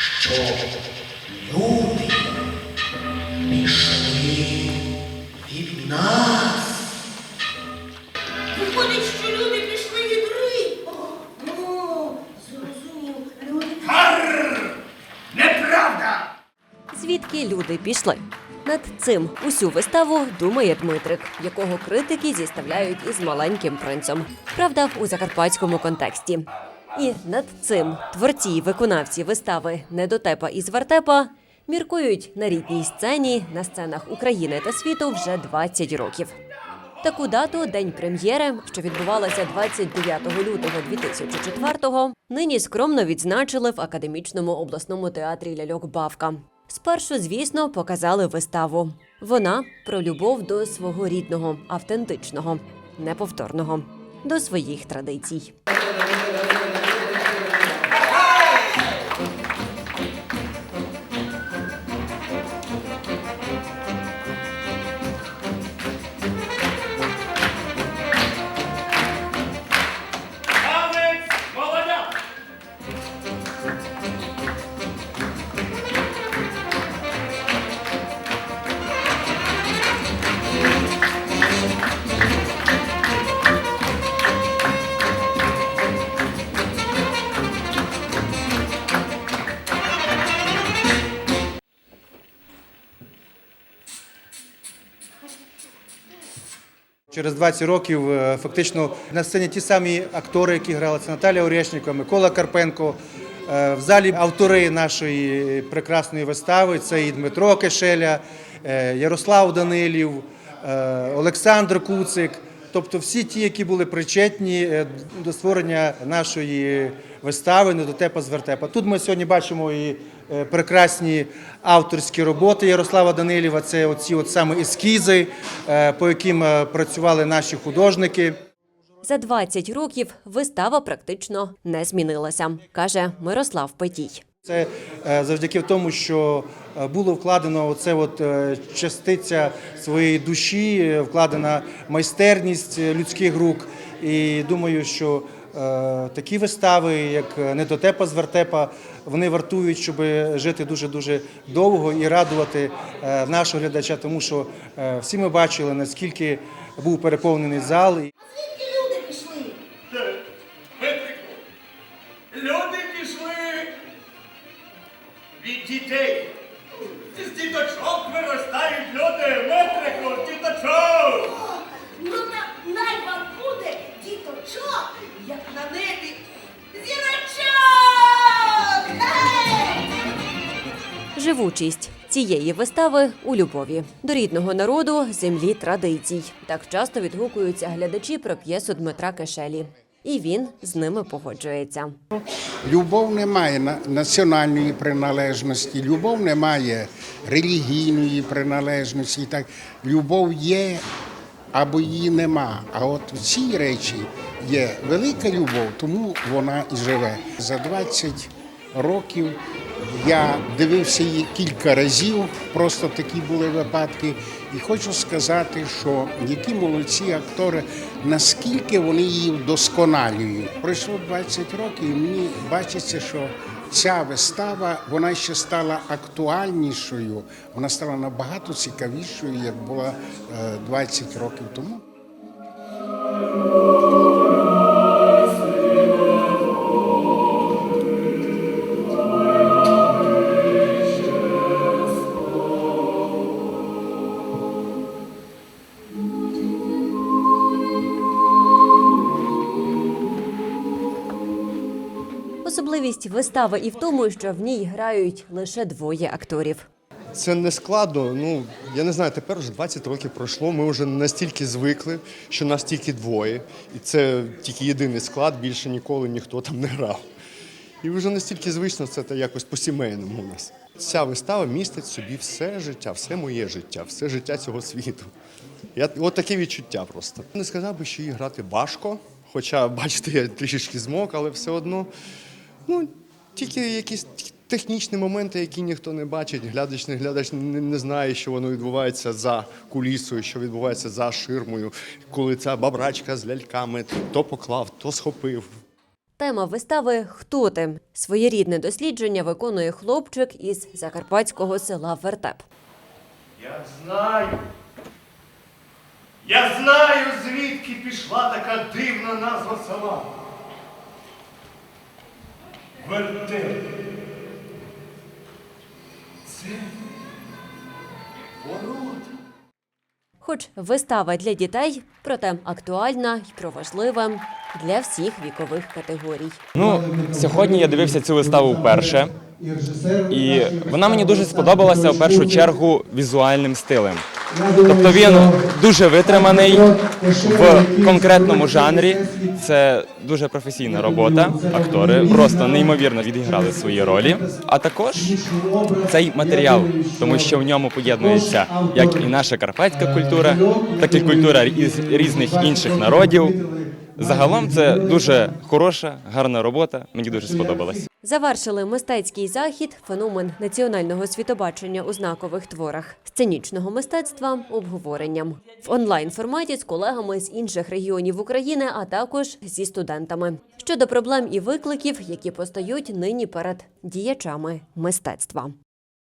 що люди пішли від нас. Виходить, що люди пішли від риба. О, ну, зрозумів, люди. Гарр! Неправда! Звідки люди пішли? Над цим усю виставу думає Дмитрик, якого критики зіставляють із маленьким принцем. Правда, у закарпатському контексті. І над цим творці й виконавці вистави Недотепа із вертепа міркують на рідній сцені на сценах України та світу вже 20 років. Таку дату день прем'єри, що відбувалася 29 лютого 2004-го, нині скромно відзначили в академічному обласному театрі ляльок Бавка. Спершу, звісно, показали виставу. Вона про любов до свого рідного, автентичного, неповторного, до своїх традицій. Через 20 років е, фактично на сцені ті самі актори, які грали, це Наталія Орешнікова, Микола Карпенко. Е, В залі автори нашої прекрасної вистави це і Дмитро Кишеля, е, Ярослав Данилів, Олександр Куцик. Тобто всі ті, які були причетні до створення нашої вистави «Недотепа з вертепа. Тут ми сьогодні бачимо і прекрасні авторські роботи Ярослава Данилєва. Це оці от саме ескізи, е, по яким е, працювали наші художники. За 20 років вистава практично не змінилася, каже Мирослав Петій. Це е, завдяки тому, що е, було вкладено оце от е, частиця своєї душі, е, вкладена майстерність е, людських рук. І думаю, що е, такі вистави, як е, Недотепа з вертепа, вони вартують, щоб жити дуже дуже довго і радувати е, нашого глядача, тому що всі ми бачили, наскільки був переповнений зал. Звідки люди пішли? Петрику, люди пішли від дітей. З діточок виростають люди, Живучість цієї вистави у любові до рідного народу, землі традицій. Так часто відгукуються глядачі про п'єсу Дмитра Кишелі. І він з ними погоджується. Любов не має на- національної приналежності, любов не має релігійної приналежності. Так, любов є або її нема. А от в цій речі є велика любов, тому вона і живе. За 20 років я дивився її кілька разів, просто такі були випадки. І хочу сказати, що які молодці актори, наскільки вони її вдосконалюють. Пройшло 20 років, і мені бачиться, що ця вистава вона ще стала актуальнішою, вона стала набагато цікавішою, як була е, 20 років тому. Особливість вистави і в тому, що в ній грають лише двоє акторів. Це не складно. Ну я не знаю, тепер вже 20 років пройшло. Ми вже настільки звикли, що нас тільки двоє, і це тільки єдиний склад. Більше ніколи ніхто там не грав. І вже настільки звично це та якось по-сімейному у нас. Ця вистава містить собі все життя, все моє життя, все життя цього світу. Я от таке відчуття просто. Не сказав би, що її грати важко, хоча, бачите, я трішечки змок, але все одно. Ну, тільки якісь технічні моменти, які ніхто не бачить. Глядач, не глядач не, не знає, що воно відбувається за кулісою, що відбувається за ширмою, коли ця бабрачка з ляльками то поклав, то схопив. Тема вистави Хто ти? Своєрідне дослідження виконує хлопчик із закарпатського села Вертеп. Я знаю. Я знаю, звідки пішла така дивна назва села. Вертеп. Хоч вистава для дітей, проте актуальна й про важливе для всіх вікових категорій. Ну, сьогодні я дивився цю виставу вперше, і вона мені дуже сподобалася в першу чергу візуальним стилем. Тобто він дуже витриманий в конкретному жанрі. Це дуже професійна робота. Актори просто неймовірно відіграли свої ролі. А також цей матеріал, тому що в ньому поєднується як і наша карпатська культура, так і культура із різних інших народів. Загалом це дуже хороша, гарна робота. Мені дуже сподобалась. Завершили мистецький захід феномен національного світобачення у знакових творах. Сценічного мистецтва обговоренням. В онлайн форматі з колегами з інших регіонів України, а також зі студентами. Щодо проблем і викликів, які постають нині перед діячами мистецтва.